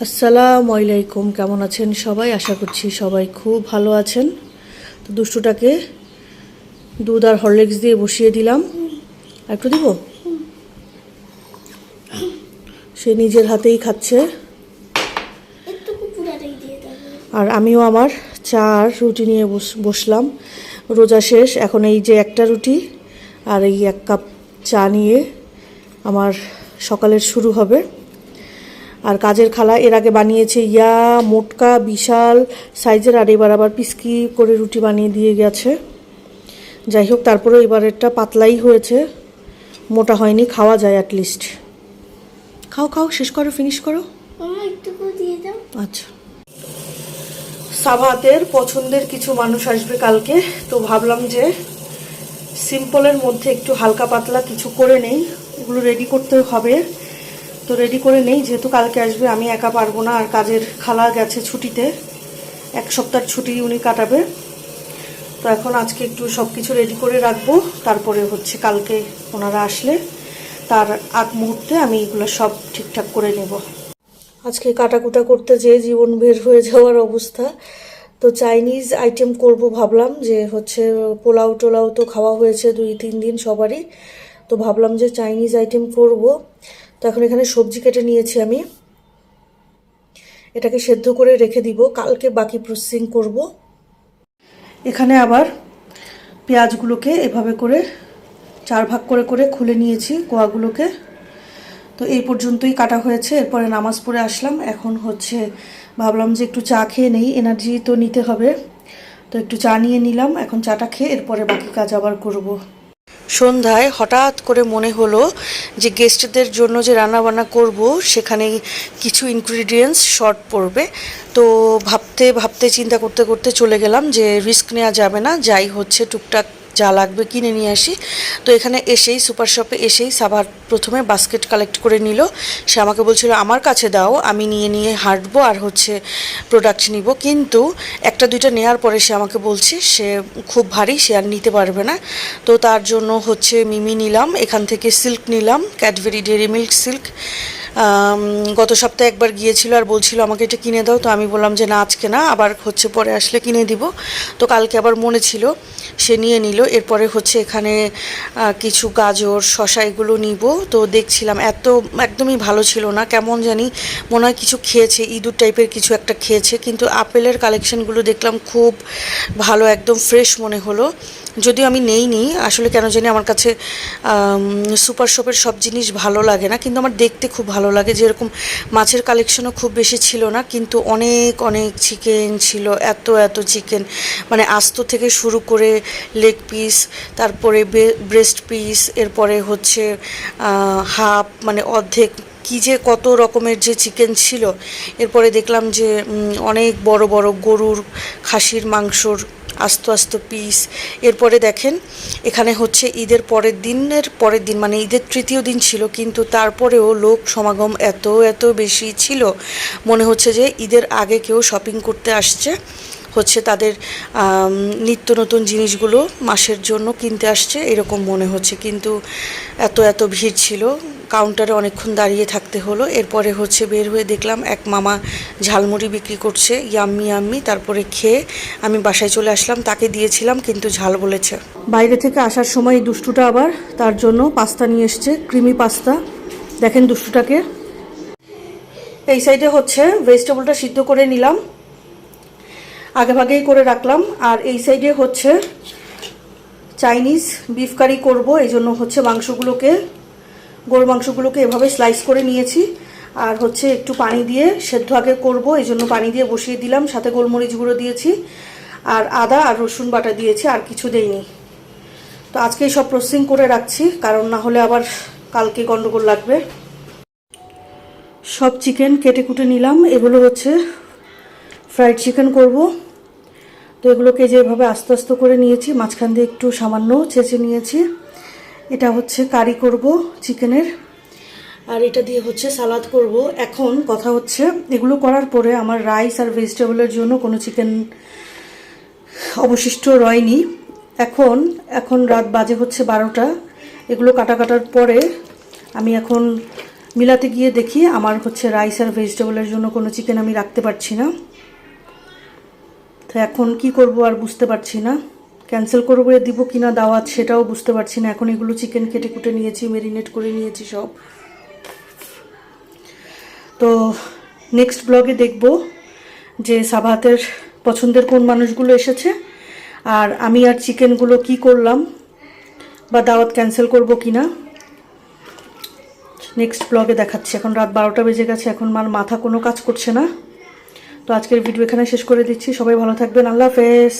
আসসালামু আলাইকুম কেমন আছেন সবাই? আশা করছি সবাই খুব ভালো আছেন। তো দুষ্টুটাকে দুধ আর হরলিক্স দিয়ে বসিয়ে দিলাম। একটু দিব? সে নিজের হাতেই খাচ্ছে। আর আমিও আমার চা আর রুটি নিয়ে বস- বসলাম। রোজা শেষ এখন এই যে একটা রুটি আর এই এক কাপ চা নিয়ে আমার সকালের শুরু হবে। আর কাজের খালা এর আগে বানিয়েছে ইয়া মোটকা বিশাল সাইজের আর এবার আবার পিসকি করে রুটি বানিয়ে দিয়ে গেছে। যাই হোক তারপরে এবারেরটা পাতলাই হয়েছে। মোটা হয়নি খাওয়া যায় অ্যাটলিস্ট খাও খাও শেষ করো ফিনিশ করো। আচ্ছা। সাভাতের পছন্দের কিছু মানুষ আসবে কালকে তো ভাবলাম যে সিম্পলের মধ্যে একটু হালকা পাতলা কিছু করে নেই। এগুলো রেডি করতে হবে। তো রেডি করে নেই, যেহেতু কালকে আসবে, আমি একা পারব না, আর কাজের খালা গেছে ছুটিতে। এক সপ্তাহের ছুটি উনি কাটাবে। তো এখন আজকে একটু সব কিছু রেডি করে রাখব। তারপরে হচ্ছে কালকে ওনারা আসলে তার আগ মুহূর্তে আমি এগুলো সব ঠিকঠাক করে নেব। আজকে কাটাকুটা করতে যেয়ে জীবন বের হয়ে যাওয়ার অবস্থা। তো চাইনিজ আইটেম করব ভাবলাম, যে হচ্ছে পোলাও টোলাও তো খাওয়া হয়েছে দুই তিন দিন সবারই। তো ভাবলাম যে চাইনিজ আইটেম করব। তো এখন এখানে সবজি কেটে নিয়েছি আমি। এটাকে সেদ্ধ করে রেখে দিব। কালকে বাকি প্রসেসিং করব। এখানে আবার পেঁয়াজগুলোকে এভাবে করে চার ভাগ করে করে খুলে নিয়েছি কোয়াগুলোকে। তো এই পর্যন্তই কাটা হয়েছে। এরপরে নামাজ পড়ে আসলাম। এখন হচ্ছে ভাবলাম যে একটু চা খেয়ে নেই। এনার্জি তো নিতে হবে। তো একটু চা নিয়ে নিলাম। এখন চাটা খেয়ে এরপরে বাকি কাজ আবার করব। সন্ধ্যায় হঠাৎ করে মনে হলো যে গেস্টদের জন্য যে রান্নাবান্না করব, সেখানে কিছু ইনগ্রিডিয়েন্টস শর্ট পড়বে। তো ভাবতে ভাবতে, চিন্তা করতে করতে চলে গেলাম যে রিস্ক নেওয়া যাবে না। যাই হচ্ছে, টুকটাক যা লাগবে কিনে নিয়ে আসি। তো এখানে এসেই সুপার শপে এসেই সাবার প্রথমে বাস্কেট কালেক্ট করে নিল। সে আমাকে বলছিল, আমার কাছে দাও, আমি নিয়ে নিয়ে হাঁটবো আর হচ্ছে প্রোডাক্ট নিব। কিন্তু একটা দুইটা নেওয়ার পরে সে আমাকে বলছে, সে খুব ভারী, সে আর নিতে পারবে না। তো তার জন্য হচ্ছে মিমি নিলাম, এখান থেকে সিল্ক নিলাম ক্যাডবেরি ডেরি মিল্ক সিল্ক গত সপ্তাহে একবার গিয়েছিল আর বলছিল, আমাকে এটা কিনে দাও। তো আমি বললাম যে, না, আজকে না, আবার হচ্ছে পরে আসলে কিনে দিব। তো কালকে আবার মনে ছিল, সে নিয়ে নিল। এরপরে হচ্ছে এখানে কিছু গাজর শশা এগুলো নিব। তো দেখছিলাম, এত একদমই ভালো ছিল না, কেমন জানি মনে হয় কিছু খেয়েছে, ইঁদুর টাইপের কিছু একটা খেয়েছে। কিন্তু আপেলের কালেকশনগুলো দেখলাম খুব ভালো, একদম ফ্রেশ মনে হলো। যদিও আমি নেইনি, আসলে কেন জানি আমার কাছে সুপার শপের সব জিনিস ভালো লাগে না, কিন্তু আমার দেখতে খুব ভালো লাগে, যেরকম মাছের কালেকশনও খুব বেশি ছিল না, কিন্তু অনেক অনেক চিকেন ছিল, এত এত চিকেন মানে আস্ত থেকে শুরু করে লেগ পিস তারপরে ব্রেস্ট পিস এরপরে হচ্ছে হাফ মানে অর্ধেক, কী যে কত রকমের যে চিকেন ছিল, এরপরে দেখলাম যে অনেক বড় বড় গরুর খাসির মাংসর আস্ত আস্ত পিস এরপরে দেখেন, এখানে হচ্ছে ঈদের পরের দিনের পরের দিন মানে ঈদের তৃতীয় দিন ছিল, কিন্তু তারপরেও লোক সমাগম এত এত বেশি ছিল। মনে হচ্ছে যে ঈদের আগে কেউ শপিং করতে আসছে। হচ্ছে তাদের নিত্য নতুন জিনিসগুলো মাসের জন্য কিনতে আসছে, এরকম মনে হচ্ছে। কিন্তু এত এত ভিড় ছিল। কাউন্টারে অনেকক্ষণ দাঁড়িয়ে থাকতে হলো। এরপরে হচ্ছে বের হয়ে দেখলাম এক মামা ঝালমুড়ি বিক্রি করছে, ইয়াম্মি ইয়াম্মি, তারপরে খেয়ে আমি বাসায় চলে আসলাম। তাকে দিয়েছিলাম, কিন্তু ঝাল বলেছে। বাইরে থেকে আসার সময় এই দুষ্টুটা আবার তার জন্য পাস্তা নিয়ে এসছে, ক্রিমি পাস্তা। দেখেন দুষ্টুটাকে। এই সাইডে হচ্ছে ভেজিটেবলটা সিদ্ধ করে নিলাম, আগে ভাগেই করে রাখলাম। আর এই সাইডে হচ্ছে চাইনিজ বিফ কারি করব, এই জন্য হচ্ছে মাংসগুলোকে গরু মাংসগুলোকে এভাবে স্লাইস করে নিয়েছি। আর হচ্ছে একটু পানি দিয়ে সেদ্ধ আগে করব, এই জন্য পানি দিয়ে বসিয়ে দিলাম, সাথে গোলমরিচ গুঁড়ো দিয়েছি। আর আদা আর রসুন বাটা দিয়েছি, আর কিছু দেইনি। তো আজকেই সব প্রসেসিং করে রাখছি, কারণ না হলে আবার কালকে গন্ডগোল লাগবে। সব চিকেন কেটে কুটে নিলাম, এগুলো হচ্ছে ফ্রাইড চিকেন করব। তো এগুলোকে যেভাবে আস্তে আস্তে করে নিয়েছি, মাঝখান দিয়ে একটু সামান্য চেঁচে নিয়েছি। এটা হচ্ছে কারি করব চিকেনের, আর এটা দিয়ে হচ্ছে সালাদ করব। এখন কথা হচ্ছে, এগুলো করার পরে আমার রাইস আর ভেজিটেবলের জন্য কোনো চিকেন অবশিষ্ট রয়নি। এখন এখন রাত বাজে হচ্ছে বারোটা। এগুলো কাটা কাটার পরে আমি এখন মিলাতে গিয়ে দেখি আমার হচ্ছে রাইস আর ভেজিটেবলের জন্য কোনো চিকেন আমি রাখতে পারছি না। তো এখন কি করব আর বুঝতে পারছি না। ক্যান্সেল করব দিব কিনা দাওয়াত সেটাও বুঝতে পারছি না। এখন এগুলো চিকেন কেটে কুটে নিয়েছি মেরিনেট করে নিয়েছি সব। তো নেক্সট ব্লগে দেখব যে সাবাতের পছন্দের কোন মানুষগুলো এসেছে আর আমি আর চিকেনগুলো কি করলাম বা দাওয়াত ক্যান্সেল করব কি না নেক্সট ব্লগে দেখাচ্ছি। এখন রাত বারোটা বেজে গেছে, এখন আমার মাথা কোনো কাজ করছে না। তো আজকের ভিডিও এখানে শেষ করে দিচ্ছি। সবাই ভালো থাকবেন। আল্লাহ হাফেজ।